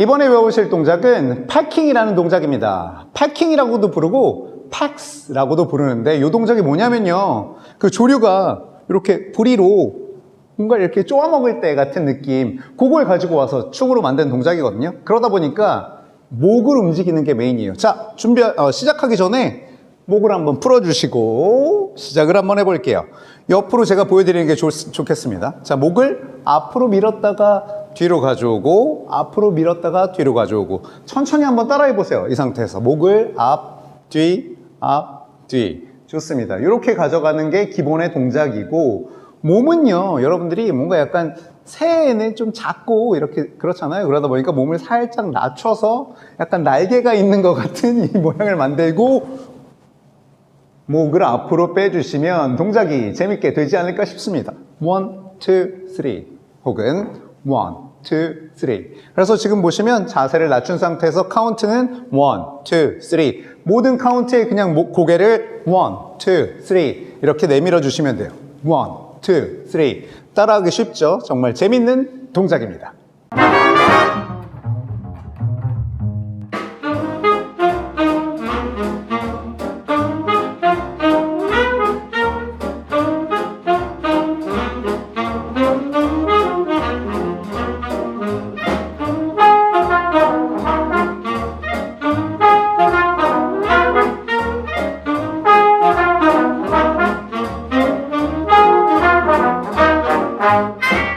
이번에 배우실 동작은 패킹이라는 동작입니다. 패킹이라고도 부르고 팩스라고도 부르는데 이 동작이 뭐냐면요. 그 조류가 이렇게 부리로 뭔가 이렇게 쪼아 먹을 때 같은 느낌 그걸 가지고 와서 축으로 만든 동작이거든요. 그러다 보니까 목을 움직이는 게 메인이에요. 자, 준비 어, 시작하기 전에 목을 한번 풀어주시고 시작을 한번 해볼게요. 옆으로 제가 보여드리는 게 좋, 좋겠습니다. 자, 목을 앞으로 밀었다가 뒤로 가져오고 앞으로 밀었다가 뒤로 가져오고 천천히 한번 따라해 보세요. 이 상태에서 목을 앞, 뒤, 앞, 뒤. 좋습니다. 이렇게 가져가는 게 기본의 동작이고 몸은요, 여러분들이 뭔가 약간 새해에는 좀 작고 이렇게 그렇잖아요. 그러다 보니까 몸을 살짝 낮춰서 약간 날개가 있는 것 같은 이 모양을 만들고 목을 앞으로 빼주시면 동작이 재밌게 되지 않을까 싶습니다. one, two, three 혹은 one, two, three. 그래서 지금 보시면 자세를 낮춘 상태에서 카운트는 one, two, three. 모든 카운트에 그냥 목- 고개를 one, two, three 이렇게 내밀어 주시면 돼요. one, two, three. 따라하기 쉽죠? 정말 재밌는 동작입니다. Música